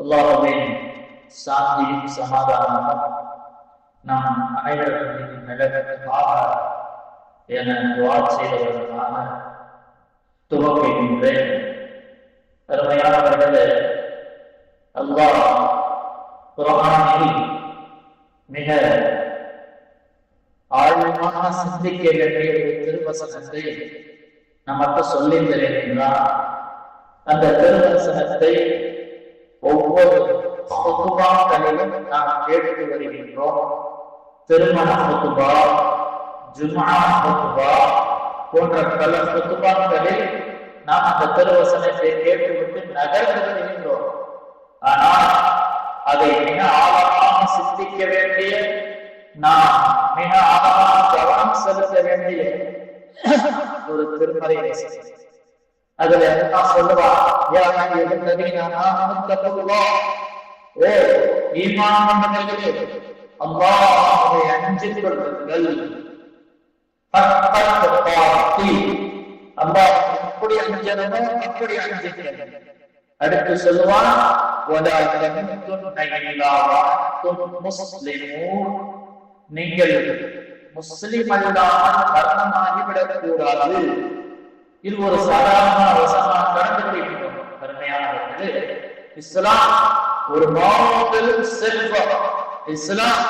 அல்லாஹ்வின் சாந்தியும் சமாதானமும் நாம் அனைவரும் நிலவுக்காக என துவா செய்தவர்களாக துவக்குகின்றேன். அருமையானவர்களே அல்லாஹ் குரானில் மிக ஆழமாக சிந்திக்க வேண்டிய ஒரு திருவசனத்தை நமக்கு சொல்லி தருகின்றார். அந்த திருவசனத்தை ஹுதுபாக்களிலும் நாம் கேட்டு வருகின்றோம். திருமண ஹுதுபா ஜுமா ஹுதுபா போன்ற பல ஹுதுபாக்களில் நாம் அந்த திருவசனத்தை கேட்டுவிட்டு நகர்ந்து வருகின்றோம். ஆனால் அதை மிக ஆழமாக சிந்திக்க வேண்டிய நாம் மிக ஆழமாக கவனம் செலுத்த வேண்டிய ஒரு திருமறை அதுல என்ன சொல்லுவா யா அய்யுஹல்லதீன நான் தப்புவோம் ஓ ஈமான் என்ற நிலையில் அல்லாஹ்வை அஞ்சிக் கொள்ளுங்கள். அல்லாஹ் எப்படி அஞ்சனமோ அப்படி அஞ்சுகிறேன் அடுத்து சொல்லுவான் நீங்கள் முஸ்லிம் அல்லாமல் மரணமாகிவிடக் கூடாது இது ஒரு சாதாரண அவசரமாக கடந்து விடுகின்றோம் பெருமையானவர்கள் இஸ்லாம் ஒரு மாபெரும் செல்வம் இஸ்லாம்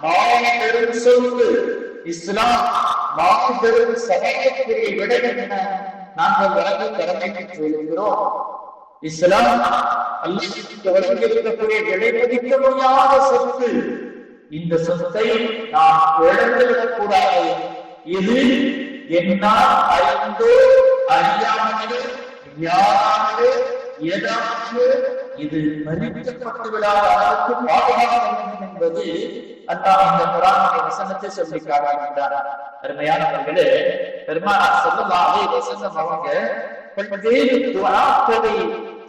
மாபெரும் சொத்து இஸ்லாம் மாபெரும் சமயத்திற்கு விடை என்ன? நாங்கள் வழங்க கடமைக்கு சொல்கிறோம். இஸ்லாம் அல்லாஹ்வுக்கு வழங்கியிருக்கக்கூடிய விடைமதிக்க முடியாத சொத்து. இந்த சொத்தை நாம் இழந்துவிடக் கூடாது. இது என்னால் அறிந்தோ அறியாமலே யாராமலே ஏதாவது இது மறிக்கப்பட்டு விடாத அளவுக்கு பாதுகாக்க வேண்டும் என்பது அல்லாஹ் இந்த குரானுடைய வசனத்தை சொல்லி காட்டுகின்றார் அருமையானவர்களே பெருமானார் ஸல்லல்லாஹு வசனம் அவங்க பல்வேறு துஆக்களை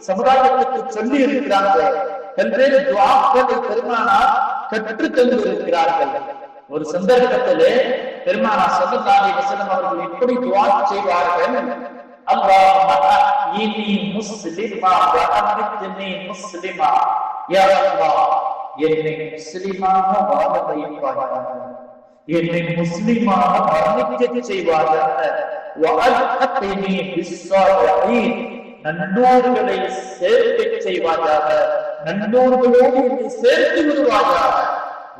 சமுதாயத்துக்கு சொல்லி இருக்கிறார்கள் பல்வேறு துஆக்களை பெருமானார் கற்று தந்து இருக்கிறார்கள் ஒரு சந்தர்ப்பத்திலே பெருமானார் ஸல்லல்லாஹு வசனம் அவர்கள் எப்படி துவா செய்வார்கள். அல்லாஹும்ம இன்னி முஸ்லிமா வ அமித்னி முஸ்லிமா யா அல்லாஹ் என்னை முஸ்லிமாக வாழ வைப்பாயாக என்னை முஸ்லிமாக மரணிக்க செய்வாயாக வஅல்ஹக்னி பிஸ்ஸாலிஹீன் நன்னோர்களை சேர்க்க செய்வாயாக நன்னோர்களோடு என்னை சேர்த்து விடுவாயாக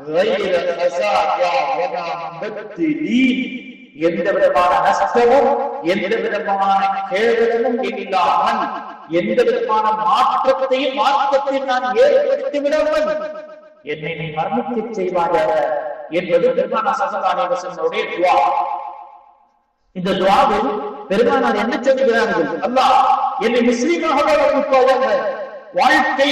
غير خزايا ولا مبتلين எந்த விதமான நஷ்டமும் எந்த விதமான கேவலமும் இல்லாமல் எந்த விதமான மாற்றத்தையும் மாற்றத்தையும் நான் ஏற்படுத்தி விடாமல் என்னை நீ மரணத்தை செய்வாயாக என்பது பெருமானா சசதானி துவா. இந்த துவாவில் பெருமானார் என்ன சொல்லுகிறார்கள் அல்லாஹ் என்னை முஸ்லீமாக வாழ்க்கை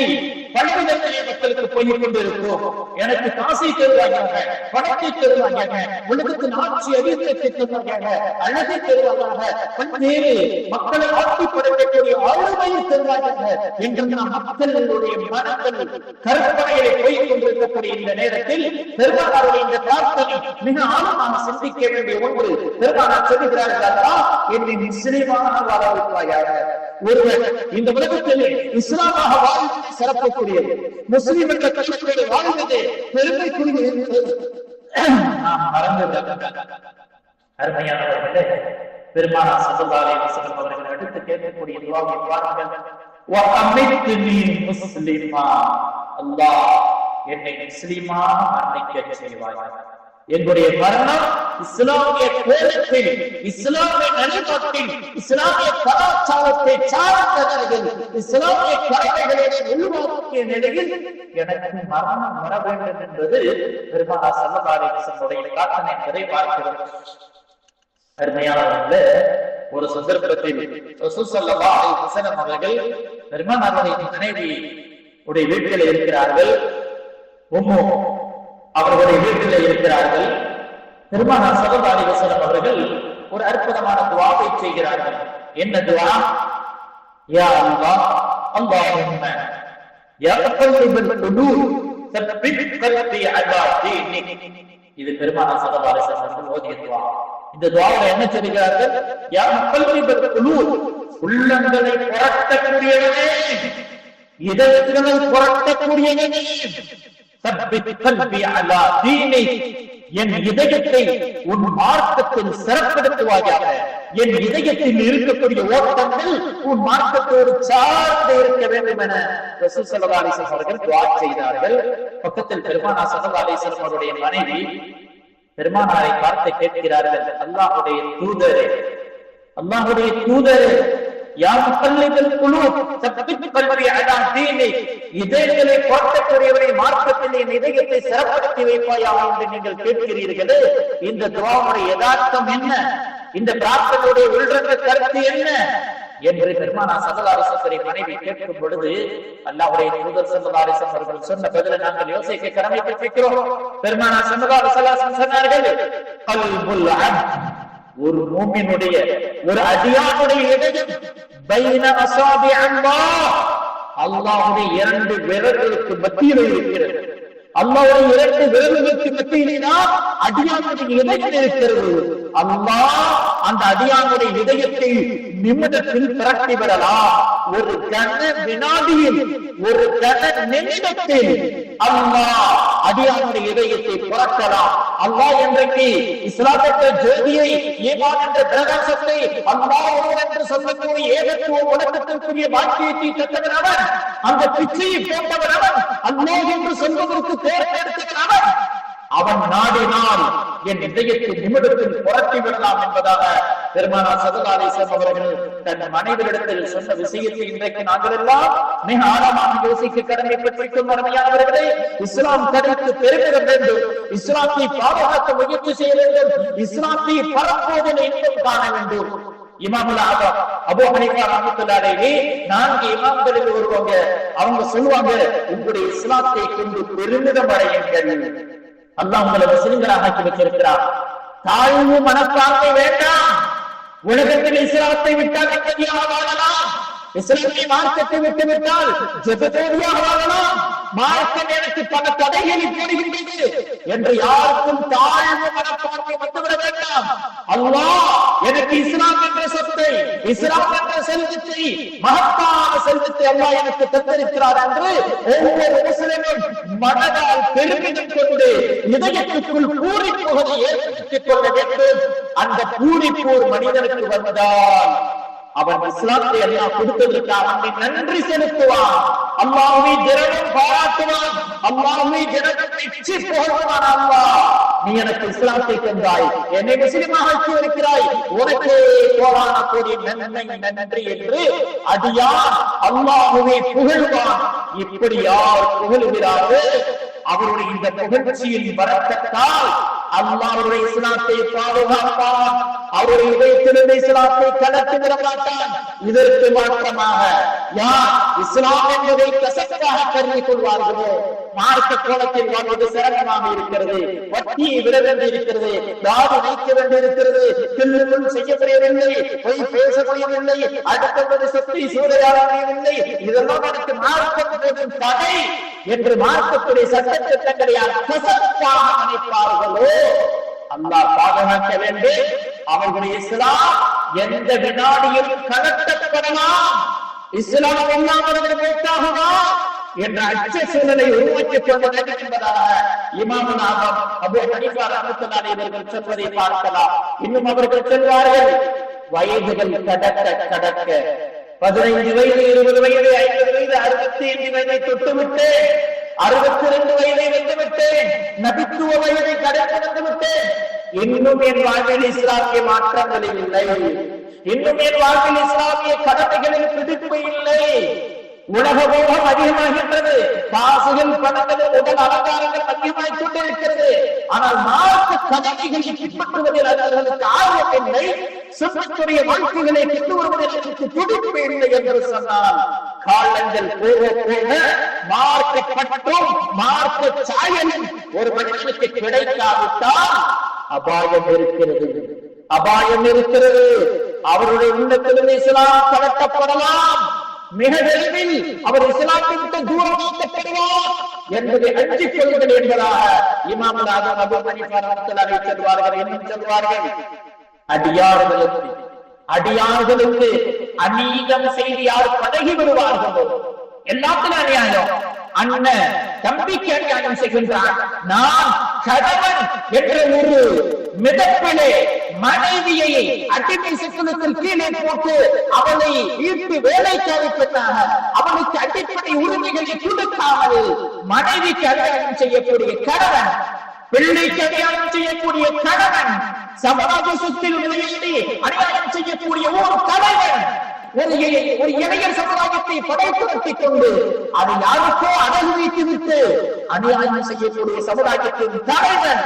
பலவிதத்திலே மக்களுக்கு போய் கொண்டிருக்கிறோம் எனக்கு காசை தருவாயாக பணத்தை தருவாயாக உலகத்தின் ஆட்சி அதிகத்தை தருவாயாக அழகை தருவாயாக பல்வேறு மக்களை ஆட்சி படைக்கக்கூடிய ஆளுமையை தருவாயாக நாம் மக்களுடைய மனங்கள் கற்பனைகளை போய் கொண்டிருக்கக்கூடிய இந்த நேரத்தில் பெருமானாருடைய இந்த பிரார்த்தனை மிக ஆழமாக சிந்திக்க வேண்டிய ஒன்று. பெருமானார் சொல்லுகிறார்கள் அல்லா என்னை முஸ்லீமாக வாழ வைப்பாயாக ஒருவர் இந்த உலகத்திலே இஸ்லாமாக வாழ்வதை சிறப்பக்கூடியது. முஸ்லீம் என்ற கல்வியோடு வாழ்வதே பெருமைக்குரியது அருமையானவர்களே பெருமானா சல்லல்லாஹு வசனம் அவர்கள் அடுத்து கேட்கக்கூடிய துஆவை பாருங்கள் வஅமித்னி முஸ்லிமா. அல்லாஹ் என்னை முஸ்லிமாக மரணிக்க செய்வாய் என்னுடைய மரணம் இஸ்லாமிய கோலத்தில் இஸ்லாமிய நிலைப்பாட்டில் இஸ்லாமிய கலாச்சாரத்தை சார்ந்த நிலையில் இஸ்லாமிய கடமைகளை உருவாக்கிய நிலையில் எனக்கு மரணம் வர வேண்டும் என்பது பெருமானா சல்லல்லாஹு அலைஹி பிரார்த்தனை என்பதை பார்க்கிறோம். அருமையானவர்களே ஒரு சந்தர்ப்பத்தில் ரசூல் ஸல்லல்லாஹு அலைஹி அவர்கள் பெருமானாருடைய மனைவி உடைய வீட்டில் இருக்கிறார்கள். உம்மு அவர்களுடைய வீட்டில் இருக்கிறார்கள். பெருமானார் ஸல்லல்லாஹு அலைஹி அவர்கள் ஒரு அற்புதமான துஆவை செய்கிறார்கள். என்ன துஆ யா அல்லாஹ் அல்லாஹும்ம யா முகல்லிபல் குலூப் தப்பித் கல்பி அலா தீனிக் இது பெருமானார் ஸல்லல்லாஹு அலைஹி அவர்கள் ஓதிய துஆ இந்த துஆவில் என்ன சொல்கிறார்கள்? யா முகல்லிபல் குலூப் உள்ளங்களை புரட்டக்கூடியவனே இதயங்களை புரட்டக்கூடிய என் இதயத்தை உன் மார்க்கத்தில் சிறப்படுத்துவாயாக. என் இதயத்தில் இருக்கக்கூடிய ஓட்டங்கள் உன் மார்க்கத்தோடு சார்ந்து இருக்க வேண்டும் என ரசூசலதாலேசன் அவர்கள் துவா செய்தார்கள். பக்கத்தில் பெருமானா சலதாலேசன் அவருடைய மனைவி பெருமானாரை பார்த்து கேட்கிறார்கள் அல்லாஹுடைய தூதரே அல்லாஹுடைய தூதரே யா முகல்லிபல் குலூப் சப்பித் கல்வி அலா தீனி இதயங்களை போட்டக்கூடியவரை மார்க்கத்தில் என் இதயத்தை சிறப்படுத்தி வைப்பாயா என்று நீங்கள் கேட்கிறீர்களே. இந்த துவாவுடைய யதார்த்தம் என்ன? இந்த பிரார்த்தனையுடைய உள்ரங்க கருத்து என்ன? என்று பெருமானா சல்லல்லாஹு மனைவி கேட்கும் பொழுது அல்லாஹ்வுடைய தூதர் ஸல்லல்லாஹு அலைஹி அவர்கள் சொன்ன பதிலை நாங்கள் யோசிக்க கடமைப்பட்டிருக்கிறோம். பெருமானா ஸல்லல்லாஹு அலைஹி வஸல்லம் சொன்னார்கள் ஒரு மூமினுடைய ஒரு அடியானுடைய இதயம் பைன அசாபி அல்லாஹ் அல்லாஹ்வுடைய இரண்டு விரல்களுக்கு மத்தியில் இருக்கிறது. அல்லாவுடைய இரண்டு விரல்களுக்கு மத்தியிலே அடியானுடைய இதயம் இருக்கிறது. அல்லாஹ் அந்த அடியானுடைய இதயத்தை நிமிடத்தில் திரட்டி விடலாம். ஒரு கன வினாடியில் ஒரு கன நிமிடத்தில் அல்லாஹ் அடியானுடைய இதயத்தை புறக்கலாம் அல்லாஹ் என்றைக்கு இஸ்லாமத்தை ஜோதியை ஈமான் என்ற பிரகாசத்தை அல்லாஹ் என்று சொல்லக்கூடிய ஏகத்துவ உலகத்திற்குரிய பாக்கியத்தை தந்தவன் அவன். அந்த பிச்சையை போட்டவன் அவன். அல்லாஹ் என்று சொல்வதற்கு தேர்ந்தெடுத்தவன் அவன் அவன் நாடினால் என் இதயத்தை நிமிடத்தில் புரட்டி விடலாம் என்பதாக பெருமானா சதுராலேசம் அவர்கள் தன் மனைவியிடத்தில் சொன்ன விஷயத்தை இன்றைக்கு நாங்கள் எல்லாம் மிக ஆழமாக யோசிக்க கடமைப்பட்டிருக்கும் அருமையானவர்களே இஸ்லாம் தடுத்து பெருமிட வேண்டும். இஸ்லாத்தை பாதுகாக்க முயற்சி செய்ய வேண்டும். இஸ்லாத்தை பரப்போதனை இன்னும் காண வேண்டும். இமாமுல் ஆதம் அபூ ஹனீஃபா நான்கு இமாம்களில் ஒருவங்க. அவங்க சொல்லுவாங்க உங்களுடைய இஸ்லாத்தை கொண்டு பெருமிதம் அடையுங்கள். அல்லா உங்களை முஸ்லிம்களாக ஆக்கி வச்சிருக்கிறார் தாழ்வு மனப்பான்மை வேண்டாம். உலகத்தில் இஸ்லாத்தை விட்டால் நிம்மதியாக வாழலாம். இஸ்லாமிய மார்க்கத்தை விட்டு விட்டால் ஜெபதேவியாக வாழலாம். மார்க்கம் எனக்கு பல தடைகளை போடுகின்றது என்று யாருக்கும் தாழ்வு மனப்பான்மை வந்துவிட வேண்டாம். அல்லா எனக்கு இஸ்லாம் என்ற சொத்தை இஸ்லாம் என்ற செல்வத்தை மகத்தான செல்வத்தை அல்லா எனக்கு தந்திருக்கிறார் என்று ஒவ்வொரு முஸ்லிமும் மனதால் பெருமிதம் கொண்டு இதயத்துக்குள் பூரிப்புகளை ஏற்படுத்திக் கொள்ள வேண்டும். அந்த பூரிப்போர் மனிதனுக்கு வந்தால் அவன் இஸ்லாத்தை அல்லாஹ் கொடுத்ததற்காக அவனை நன்றி செலுத்துவான். அல்லாஹ்வை தினமும் பாராட்டுவான். அல்லாஹ்வை தினமும் மெச்சி புகழ்வான் அல்லாஹ். நீ எனக்கு இஸ்லாத்தை தந்தாய். என்னை முஸ்லிமாக ஆக்கி இருக்கிறாய். உனக்கே கோடான கோடி நன்மை நன்றி என்று அடியான் அல்லாஹுவை புகழ்வான். இப்படி யார் புகழுகிறாரோ அவருடைய இந்த புகழ்ச்சியின் வரக்கத்தால் அல்லாவுடைய அவருடைய இஸ்லாத்தை பாதுகாப்பான். அவருடைய இதயத்திலிருந்து இஸ்லாத்தை கடத்தி விட மாட்டான் இதற்கு மாற்றமாக யார் இஸ்லாம் என்பதை கசப்பாக கருதி கொள்வார்களோ? மார்க்க கோலத்தில் வாழ்வது சிறந்தமாக இருக்கிறது. வட்டியை விட வேண்டி இருக்கிறது தாடி வைக்க வேண்டி இருக்கிறது தில்லுக்குள் செய்ய முடியவில்லை பொய் பேச முடியவில்லை அடுத்தவரது சொத்தை சூறையாட முடியவில்லை இதெல்லாம் எனக்கு மார்க்கத்தின் தடை. என்று மார்க்கத்துடைய சட்ட திட்டங்களை யார் கசப்பாக நினைப்பார்களோ அல்லாஹ் பாதுகாக்க வேண்டும் அவர்களுடைய இஸ்லாம் எந்த வினாடியில் கலட்டப்படலாம். இஸ்லாம் இல்லாமவர்கள் மூத்தாகுமா என்ற அச்ச சூழலை உருவாக்கிக் கொள்ள வேண்டும் என்பதாக இமாமுல் ஆதம் அபு ஹனீஃபா ரஹ்மத்துல்லாஹி அவர்கள் சொல்வதை பார்க்கலாம். இன்னும் அவர்கள் சொல்வார்கள் வயதுகள் கடக்க கடக்க பதினைந்து வயது இருபது வயது ஐம்பது அறுபத்தி ஐந்து வயதை தொட்டுவிட்டு அறுபத்தி ரெண்டு வயதை வந்துவிட்டேன் நபித்துவ வயதை கடந்து வந்துவிட்டேன். இன்னும் என் வாழ்வில் இஸ்லாமிய மாற்றங்களில் இல்லை. இன்னும் என் வாழ்வில் இஸ்லாமிய கடமைகளில் பிடிப்பு இல்லை. உலக போகம் அதிகமாகின்றது. காசுகள் பணங்கள் உடல் அலங்காரங்கள் அதிகமாகிக் கொண்டிருக்கிறது. ஆனால் மார்க்க கடமைகளை பின்பற்றுவதில் அவர்களுக்கு ஆர்வம் இல்லை. சுற்றத்துடைய வாழ்க்கைகளை கொண்டு வருவதில் எனக்கு துடிப்பு இல்லை என்று சொன்னால் காலங்கள் போக போக மார்க்க பற்றும் மார்க்க சாயலும் ஒரு மனுஷனுக்கு கிடைக்காவிட்டால் அபாயம் இருக்கிறது. அபாயம் இருக்கிறது. அவருடைய உள்ளத்திலிருந்து இஸ்லாம் கடத்தப்படலாம் மிக விரைவில் அவர் இஸ்லாத்தை விட்டு தூரமாக்கப்படுவார் என்பதை அஞ்சிக் கொள்ளுங்கள் என்பதாக இமாம் ஆதம் அபு ஹனீஃபா ரஹ்மத்துல்லாஹி சொல்வார்கள் இன்னும் சொல்வார்கள். அடியார்களுக்கு அடியார்களுக்கு அநீதம் செய்து யார் பழகி வருவார்களோ எல்லாத்திலும் அநியாயம். அண்ணன் தம்பிக்கு அநியாயம் செய்கின்றான் நான் கணவன் என்ற ஒரு மிதப்பிலே மனைவியை அடிமை சிக்கனத்தில் கீழே போட்டு அவளை ஈர்த்து வேலைக்காக அவனுக்கு அடிப்படை உரிமைகளை கொடுக்காமல் மனைவிக்கு அடையாளம் செய்யக்கூடிய கணவன் பிள்ளைக்கு அடையாளம் செய்யக்கூடிய கணவன் சமாஜ சொத்தில் விளையாடி அநியாயம் செய்யக்கூடிய ஒரு தலைவர் ஒரு ஒரு இளைஞர் சமுதாயத்தை படைத்து கொண்டு அதை யாருக்கோ அடகு வைத்து விட்டு அநியாயம் செய்யக்கூடிய சமுதாயத்தின் தலைவர்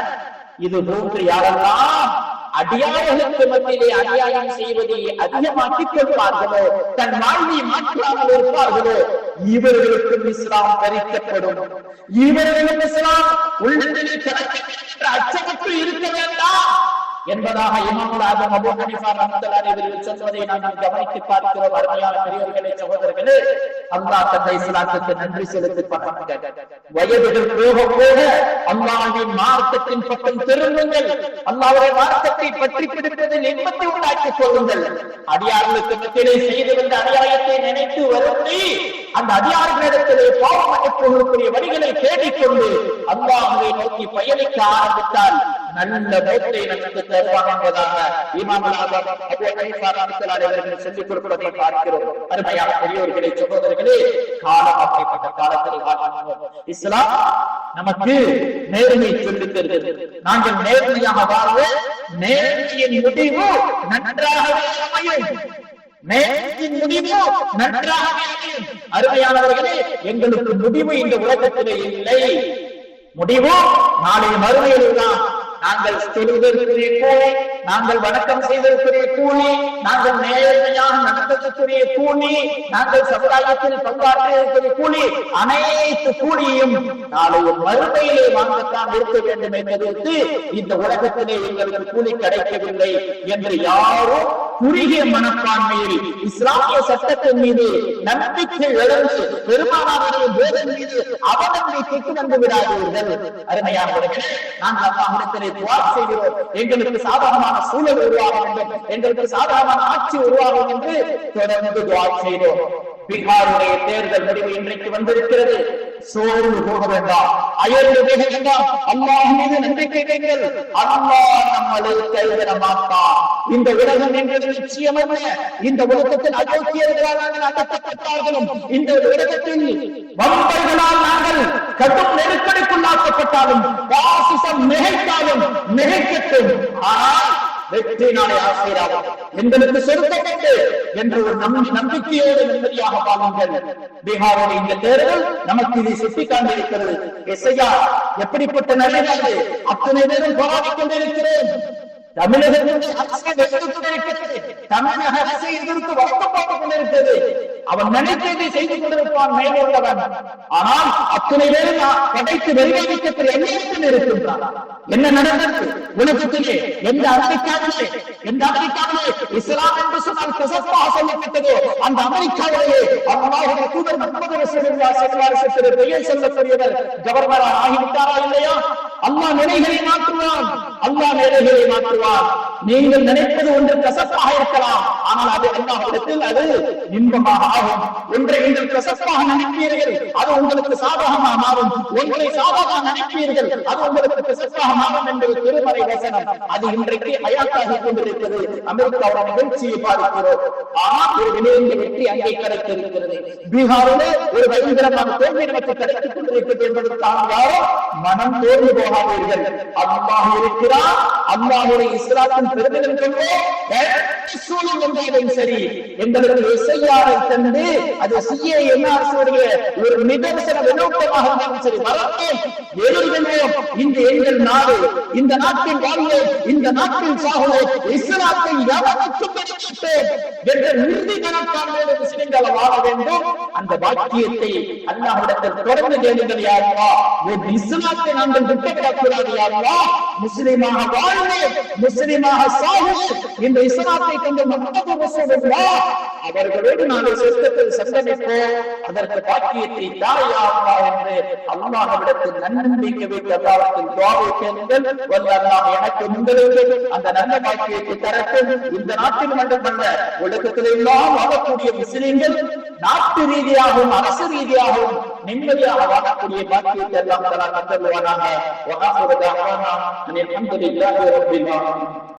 இது போன்று யாரெல்லாம் அடியார்களுக்கு மத்தியிலே அநியாயம் செய்வதை அதிகமாக்கிக் கொள்வார்களோ தன் வாழ்வை மாற்றாமல் இருப்பார்களோ இவர்களுக்கும் இஸ்லாம் பறிக்கப்படும் இவர்களும் இஸ்லாம் உள்ளத்திலே கிடைக்கும் அச்சமற்று இருக்க வேண்டாம். என்பதாக இமாமுல் ஆதம் அபூ ஹனீஃபா ரஹ்மத்துல்லாஹி அவர்கள் சொல்வதை நாம் கவனித்து பார்க்கிறோம். அருமையான பெரியவர்களே சகோதரர்களே அல்லாஹ் தந்தை இஸ்லாத்துக்கு நன்றி செலுத்தி பார்க்கிறார் வயதுகள் போக போக அல்லாஹ்வின் மார்க்கத்தின் பக்கம் திரும்புங்கள். அல்லாஹ்வுடைய மார்க்கத்தை பற்றி பிடிப்பதில் நிம்மதி உண்டாக்கிக் கொள்ளுங்கள். அடியார்களுக்கு மத்தியிலே செய்து வந்த அநியாயத்தை நினைத்து வருந்தி அந்த அடியார்களிடத்திலே பாவ மன்னிப்புகளுக்குரிய வழிகளை தேடிக்கொண்டு அல்லாஹ்வை நோக்கி பயணிக்க ஆரம்பித்தால் நல்ல மோத்தை நமக்கு தருவான் என்பதாக இமாமுல் ஆதம் அபூ ஹனீஃபா ரஹ்மத்துல்லாஹி அவர்கள் சொல்லிக் கொடுப்பதை பார்க்கிறோம். அருமையான பெரியோர்களே சகோதரர்களே காலம் அப்படிப்பட்ட காலத்தில் வாழ்கிறோம் இஸ்லாம் நமக்கு நேர்மை சொல்லித் தருகிறது. நாங்கள் நேர்மையாக வாழ்வு நேர்மையின் முடிவு நன்றாகவே அமையும். அருமையானவர்களே எங்களுக்கு முடிவு இந்த உலகத்திலே இல்லை. முடிவு நாளை மறுமையில் தான் நாங்கள் தொழுவதற்குரிய கூலி நாங்கள் வணக்கம் செய்வதற்குரிய கூலி நாங்கள் நேர்மையாக நடந்ததற்குரிய கூலி நாங்கள் சமுதாயத்தில் பங்காற்றுவதற்குரிய கூலி அனைத்து கூலியும் நாளை மறுமையிலே வாங்கத்தான் இருக்க வேண்டும் என்பதற்கு இந்த உலகத்திலே எங்களுக்கு கூலி கிடைக்கவில்லை என்று யாரும் குறுகிய மனப்பான்மையில் இஸ்லாமிய சட்டத்தின் மீது நம்பிக்கை இழந்து பெருமானாருடைய போதன் மீது அவநம்பிக்கைக்கு வந்து விடாதீர்கள். அருமையானவர்களே நாங்கள் அல்லாஹிடத்திலே துவா செய்கிறோம். எங்களுக்கு சாதகமான சூழல் உருவாக வேண்டும் எங்களுக்கு சாதகமான ஆட்சி உருவாகும் என்று தொடர்ந்து துவா செய்தோம். பீகாருடைய தேர்தல் முடிவு இன்றைக்கு வந்திருக்கிறது. சோர்ந்து போக வேண்டாம் அயர்ந்து போக வேண்டாம் அல்லாஹ் மீது நம்பிக்கை வைங்கள் அல்லாஹ் நம்மளை கைவிட மாட்டான் இந்த உலகம் என்பது நிச்சயமல்ல. இந்த உலகத்தில் அயோக்கியர்களால் நாங்கள் அடக்கப்பட்டார்களும் இந்த உலகத்தில் வம்பர்களால் நாங்கள் கடும் நெருக்கடிக்குள்ளாக்கப்பட்டாலும் பாசிசம் மிகைத்தாலும் மிகைக்கட்டும். ஆனால் வெற்றி நாளை ஆசையாகும் எங்களுக்கு சொருக்கப்பட்டு என்ற ஒரு நம்பி நம்பிக்கையோடு நிம்மதியாக பாருங்கள் பீகாரோட இந்த தேர்தல் நமக்கு இதை சுட்டி எசையா எஸ்ஐயா எப்படிப்பட்ட நிலையானது அத்தனை பேரும் போராடிக் கொண்டிருக்கிறேன் தமிழகத்தினுடைய கொண்டிருக்கிறது தமிழக அரசை எதிர்த்து வழக்கப்பட்டுக் கொண்டிருக்கிறது. அவன் நினைத்ததை செய்து கொண்டிருப்பான் மேலுள்ளவன் ஆனால் அத்தனை பேரும் படைத்து வெறிவேதிக்கத்தில் எண்ணத்தில் இருக்கின்றான். என்ன நடந்தது? உலகத்திலே எந்த அமெரிக்காவிலே எந்த அமெரிக்காவிலே இஸ்லாம் என்று சொன்னால் கசப்பாக சொல்லப்பட்டதோ அந்த அமெரிக்காவிலேயே அல்லாஹுடைய தூதர் முகமது ரசூலுல்லாஹி ஸல்லல்லாஹு அலைஹி பெயர் செல்லக்கூடியவர் கவர்னரா ஆகிவிட்டாரா இல்லையா? அல்லாஹ் நிலைகளை மாற்றுவான். அல்லாஹ் நிலைகளை மாற்றுவான். நீங்கள் நினைப்பது ஒன்று கசப்பாக இருக்கலாம். ஆனால் அது அல்லாஹ்விடத்தில் அது இன்பமாக ஆகும் ஒன்றை நீங்கள் கசப்பாக நினைப்பீர்கள் அது உங்களுக்கு சாதகமாக மாறும். ஒன்றை சாதகமாக நினைப்பீர்கள் அது உங்களுக்கு கசப்பாக மாறும் என்பது திருமறை வசனம். அது இன்றைக்கு அயாத்தாகி கொண்டிருக்கிறது. அமெரிக்காவோட நிகழ்ச்சியை பார்க்கிறோம். ஆனால் ஒரு விளைந்த வெற்றி அங்கே கிடைத்திருக்கிறது. பீகாரில் ஒரு பயங்கரமான தோல்வி நமக்கு கிடைத்துக் கொண்டிருக்கிறது என்பதற்காக யாரும் மனம் தோல்வி போகாதீர்கள். அல்லாஹ் இருக்கிறார் அல்லாஹுடைய இஸ்லாத்தின் பெருமிதம் கொள்வோம் சரி. எங்களுக்கு இசையாரை தந்து அது சிஏ என்ஆர்சியுடைய ஒரு நிதர்சன வினோக்கமாக இருந்தாலும் சரி வரட்டும் எழுதுகின்றோம் இந்த எங்கள் நாடு இந்த நாட்டின் வாழ்வு இந்த நாட்டின் சாகுவை இஸ்லாத்தை எவனுக்கும் பெற்றுவிட்டோம் என்ற நிறுதி மனப்பான்மையோடு முஸ்லிம்கள் வாழ வேண்டும். அந்த வாக்கியத்தை அல்லாஹ்விடத்தில் தொடர்ந்து கேளுங்கள் யாருவா ஒரு இஸ்லாத்தை நாங்கள் விட்டுவிடக்கூடாது யாருவா முஸ்லிமாக வாழ்வேன் முஸ்லிமாக சாகுவேன் இந்த இஸ்லாத்தை கொண்டு முகமது ரசூலுல்லாஹ் அவர்களோடு நாங்கள் சொர்க்கத்தில் சங்கமிப்போம் அதற்கு பாக்கியத்தை தாயா அம்மா என்று அல்லாஹ்விடத்தில் நன்னம்பிக்கை வைத்து அல்லாஹ்விடத்தில் துவாவை கேளுங்கள். வல்ல அல்லாஹ் எனக்கு உங்களுக்கு அந்த நல்ல பாக்கியத்தை தரட்டும். இந்த நாட்டில் மட்டுமல்ல உலகத்தில் எல்லாம் வாழக்கூடிய முஸ்லிம்கள் நாட்டு ரீதியாகவும் அரசு ரீதியாகவும் நிம்மதியாக வாழக்கூடிய பாக்கியத்தை எல்லாம் தரா தந்தருவானாக வகாசுரதாவானா அனில் அல்ஹம்துலில்லாஹி ரப்பில் ஆலமீன்.